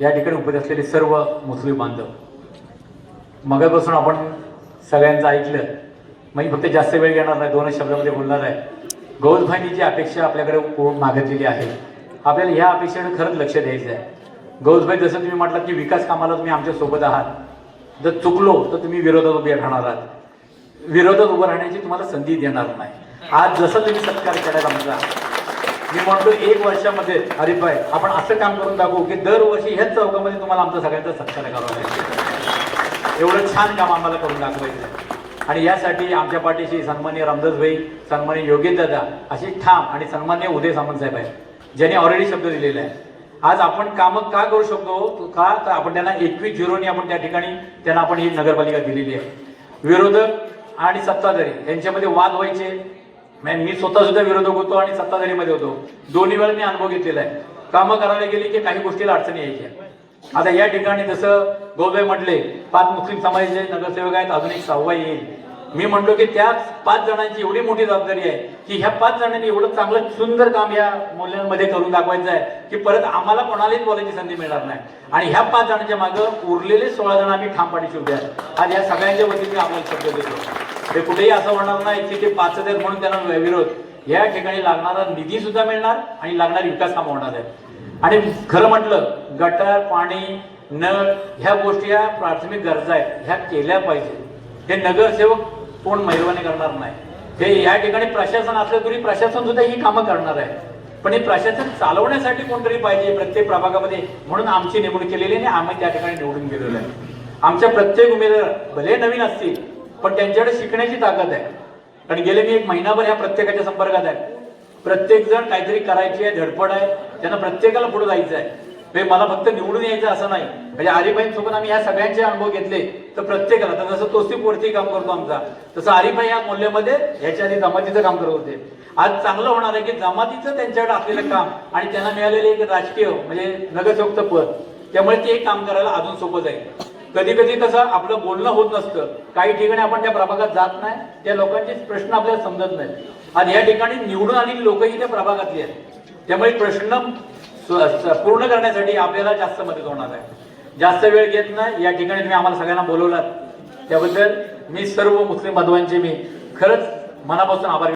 या ठिकाणी उपस्थित असलेले सर्व मुस्लिम बांधव. मगापासून आपण सगळ्यांचं ऐकलं. मी फक्त जास्त वेळ घेणार नाही दोनच शब्दामध्ये बोलणार आहे. गौरभाईनी जी अपेक्षा आपल्याकडे मागितलेली आहे? आपल्याला ह्या अपेक्षेकडे खरंच लक्ष द्यायचं आहे. गौजभाई जसं तुम्ही म्हटलात की विकास कामाला तुम्ही आमच्यासोबत आहात. जर चुकलो तर तुम्ही विरोधात उभे राहणार आहात. विरोधात उभं राहण्याची तुम्हाला संधी देणार नाही. आज जसं तुम्ही सत्कार करायला आमचा मी म्हणतो एक वर्षामध्ये हरिभाई आपण असं काम करून दाखवू की दरवर्षी ह्याच चौकामध्ये तुम्हाला आमचा सगळ्यांचा सत्कार करावा लागेल. एवढं छान काम आम्हाला करून दाखवायचं. आहे. आणि यासाठी आमच्या पाठीशी सन्मान्य रामदासभाई सन्मान्य योगेश दादा अशी ठाम आणि सन्मान्य उदय सामंत साहेब आहे ज्यांनी ऑलरेडी शब्द दिलेला आहे. आज आपण कामं का करू शकतो? का? तर आपण त्यांना एकवीस झिरोनी आपण त्या ठिकाणी त्यांना आपण ही नगरपालिका दिलेली आहे. विरोधक आणि सत्ताधारी यांच्यामध्ये वाद व्हायचे. म्हणजे मी स्वतः सुद्धा विरोधक होतो आणि सत्ताधारीमध्ये होतो. दोन्ही वेळा मी अनुभव घेतलेला आहे. कामं करायला गेली की काही गोष्टीला अडचणी यायच्या. आता या ठिकाणी जसं गोबाई म्हटले पाच मुस्लिम समाजाचे नगरसेवक आहेत अजून एक सहावा येईल. मी म्हणलो की त्या पाच जणांची एवढी मोठी जबाबदारी आहे की ह्या पाच जणांनी एवढं चांगलं सुंदर काम या मूल्यांमध्ये करून दाखवायचं आहे की परत आम्हाला कोणालाच बोलायची संधी मिळणार नाही. आणि ह्या पाच जणांच्या मागं उरलेले सोळा जण आम्ही ठामपाणी उभे आहेत. आज या सगळ्यांच्या वतीने आम्हाला शब्द देतो. ते कुठेही असं होणार नाही की ते पाच हजार म्हणून त्यांना विरोध. या ठिकाणी लागणारा निधी सुद्धा मिळणार आणि लागणारी विकास कामं होणार आहेत. आणि खरं म्हटलं गटर पाणी नळ ह्या गोष्टी ह्या प्राथमिक गरजा आहेत. ह्या केल्या पाहिजे. हे नगरसेवक कोण महिरवानी करणार नाही. हे या ठिकाणी प्रशासन असलं तरी प्रशासन सुद्धा ही कामं करणार आहे. पण हे प्रशासन चालवण्यासाठी कोणतरी पाहिजे प्रत्येक प्रभागामध्ये म्हणून आमची नेमणूक केलेली आणि आम्ही त्या ठिकाणी निवडून गेलेलो आहे. आमच्या प्रत्येक उमेदवार भले नवीन असतील पण त्यांच्याकडे शिकण्याची ताकद आहे. कारण गेले मी एक महिनाभर ह्या प्रत्येकाच्या संपर्कात आहे. प्रत्येक जण काहीतरी करायची आहे धडपड आहे. त्यांना प्रत्येकाला पुढे जायचं आहे म्हणजे मला फक्त निवडून यायचं असं नाही. म्हणजे आरिफाई सोबत आम्ही या सगळ्यांचे अनुभव घेतले तर प्रत्येकाला. तर जसं तोस्तीप वरती काम करतो आमचा तसं आरिबाई या मूल्यामध्ये ह्याच्या आधी जमातीचं काम करत होते. आज चांगलं होणार आहे की जमातीचं त्यांच्याकडे असलेलं काम आणि त्यांना मिळालेले एक राजकीय म्हणजे नगरसेवकचं पद त्यामुळे ते काम करायला अजून सोपं जाईल. कधी कधी कसं आपलं बोलणं होत नसतं. काही ठिकाणी आपण त्या प्रभागात जात नाही त्या लोकांचे प्रश्न आपल्याला समजत नाही आणि या ठिकाणी निवडून आलेली लोकही त्या प्रभागातली आहेत. त्यामुळे प्रश्न पूर्ण करण्यासाठी आपल्याला जास्त मदत होणार आहे. जास्त वेळ घेत नाही या ठिकाणी तुम्ही आम्हाला सगळ्यांना बोलवलात. त्याबद्दल मी सर्व मुस्लिम बांधवांचे मी खरंच मनापासून आभार